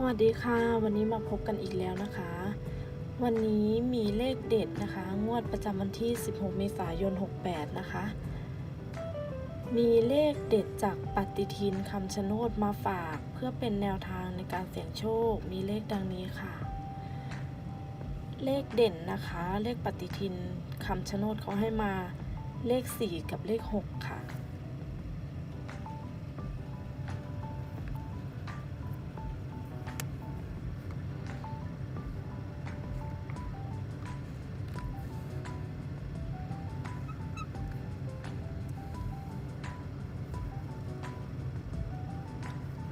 สวัสดีค่ะ วันนี้มาพบกันอีกแล้วนะคะ วันนี้มีเลขเด็ดนะคะ งวดประจำวันที่ 16 เมษายน 68 นะคะ มีเลขเด็ดจากปฏิทินคำชะโนดมาฝาก เพื่อเป็นแนวทางในการเสี่ยงโชค มีเลขดังนี้ค่ะ เลขเด่นนะคะ เลขปฏิทินคำชะโนดเขาให้มาเลข 4 กับเลข 6 ค่ะ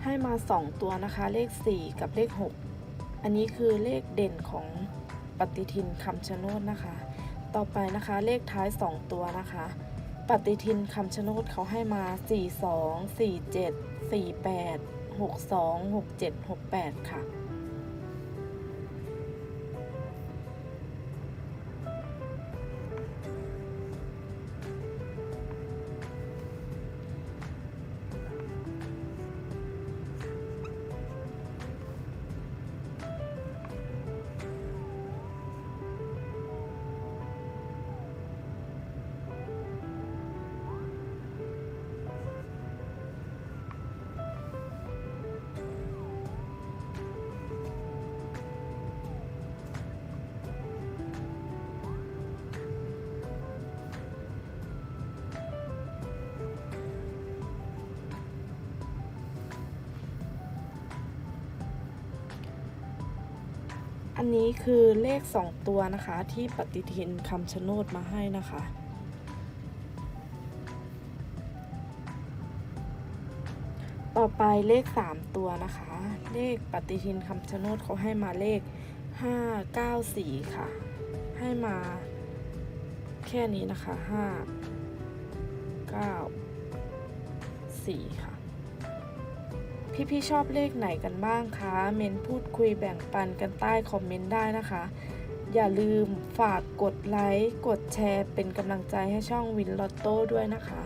ให้มา 2 ตัวนะคะ เลข 4 กับเลข 6 อันนี้คือเลขเด่นของปฏิทินคำชะโนดนะคะ ต่อไปนะคะเลขท้าย 2 ตัวนะคะ ปฏิทินคำชะโนดเขาให้มา 42 47 48 62 67 68 ค่ะ อันนี้คือเลข 2 ตัวนะคะที่ปฏิทินคำชะโนดมาให้นะคะ ต่อไปเลข 3 ตัวนะคะ เลขปฏิทินคำชะโนดเขาให้มาเลข 594 ค่ะ ให้มาแค่นี้นะคะ 5 9 4 ค่ะ พี่ๆชอบเลขไหนกันบ้างคะ เมนพูดคุยแบ่งปันกันใต้คอมเมนต์ได้นะคะ อย่าลืมฝากกดไลค์ กดแชร์เป็นกำลังใจให้ช่องวินลอตโต้ด้วยนะคะ